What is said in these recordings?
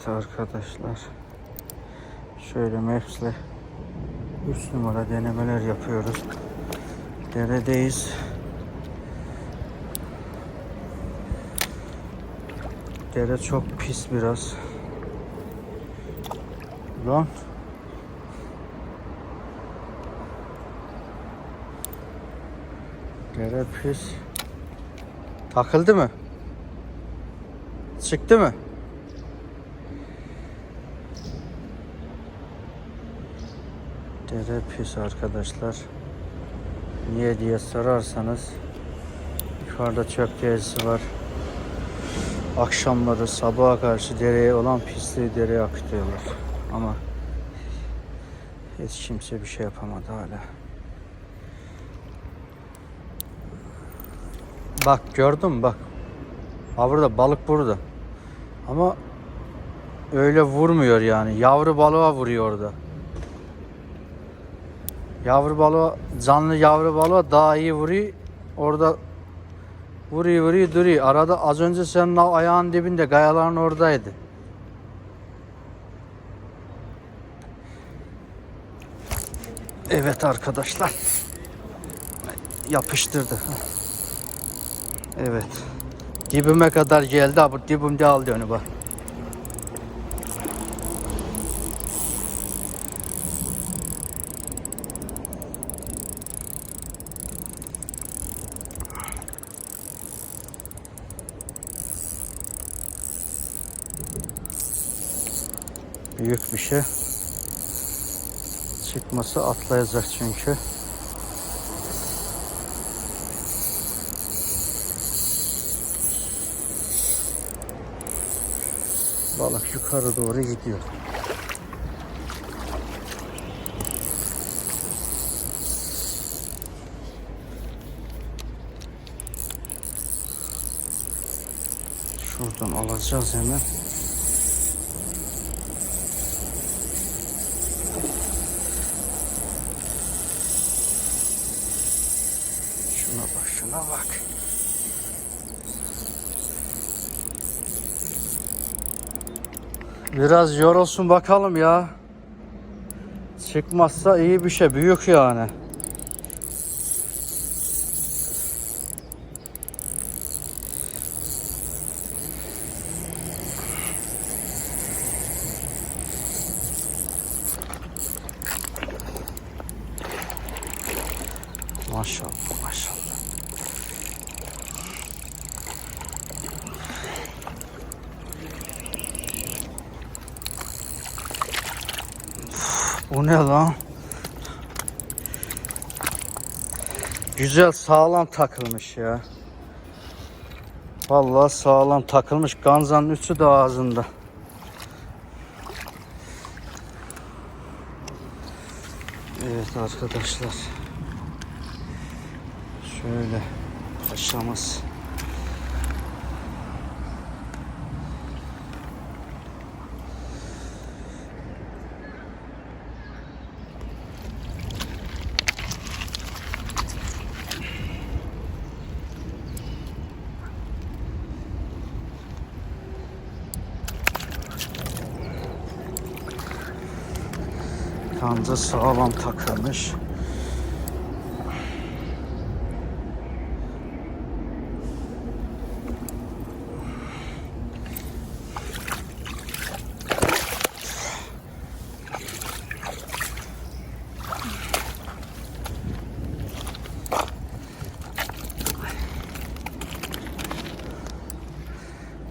Evet arkadaşlar. Şöyle Maps'le 3 numara denemeler yapıyoruz. Deredeyiz. Dere çok pis biraz. Lan. Dere pis. Takıldı mı? Çıktı mı? Dere pis arkadaşlar. Niye diye sorarsanız yukarıda çöp tesisi var. Akşamları sabaha karşı dereye olan pisliği dereye akıtıyorlar. Ama hiç kimse bir şey yapamadı hala. Bak gördün mü bak. Ha burada balık burada. Ama öyle vurmuyor yani. Yavru balığa vuruyor orada. Yavru balığa, canlı yavru balığa daha iyi vuruyor. Orada vuruyor vuruyor duruyor. Arada az önce senin ayağın dibinde gayaların oradaydı. Evet arkadaşlar. Yapıştırdı. Evet. Dibime kadar geldi abi. Dibimde aldı onu bak. Büyük bir şey. Çıkması atlayacak çünkü. Balık yukarı doğru gidiyor. Şuradan alacağız hemen. Şuna bak, şuna bak. Biraz yorulsun bakalım ya. Çıkmazsa iyi bir şey. Büyük yani. Maşallah maşallah. Bu ne lan? Güzel sağlam takılmış ya. Vallahi sağlam takılmış. Ganzanın üstü de ağzında. Evet arkadaşlar. Şöyle paşamız. Kanca sağlam takılmış.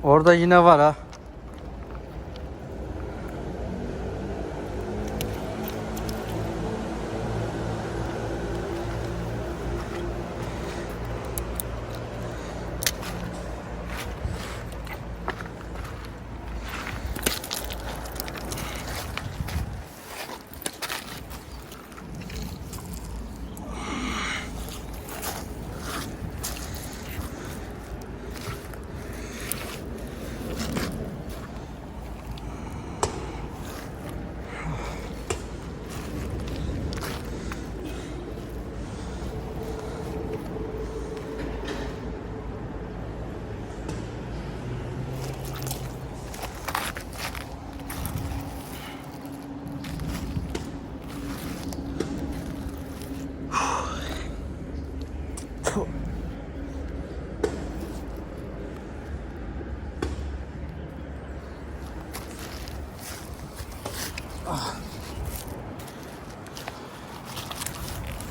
Orada yine var ha.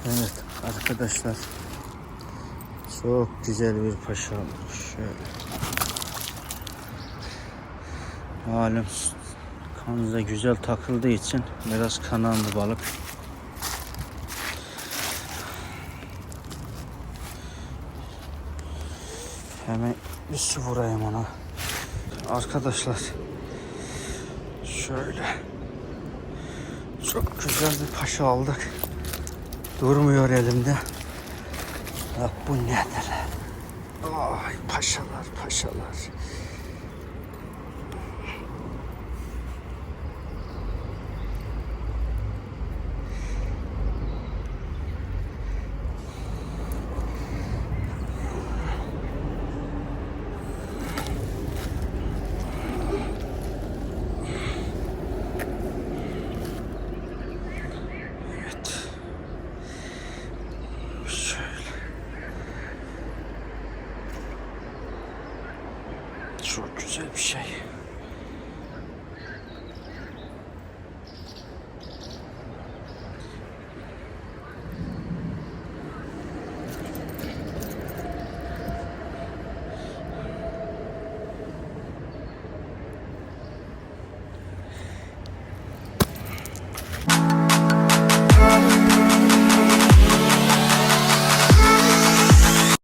Evet arkadaşlar. Çok güzel bir paşa şöyle. Malum kanıza güzel takıldığı için biraz kananlı balık. Hemen bir su vurayım ona. Arkadaşlar şöyle çok güzel bir paşa aldık. Durmuyor elimde. Bak bu nedir? Ay paşalar paşalar. Çok güzel bir şey.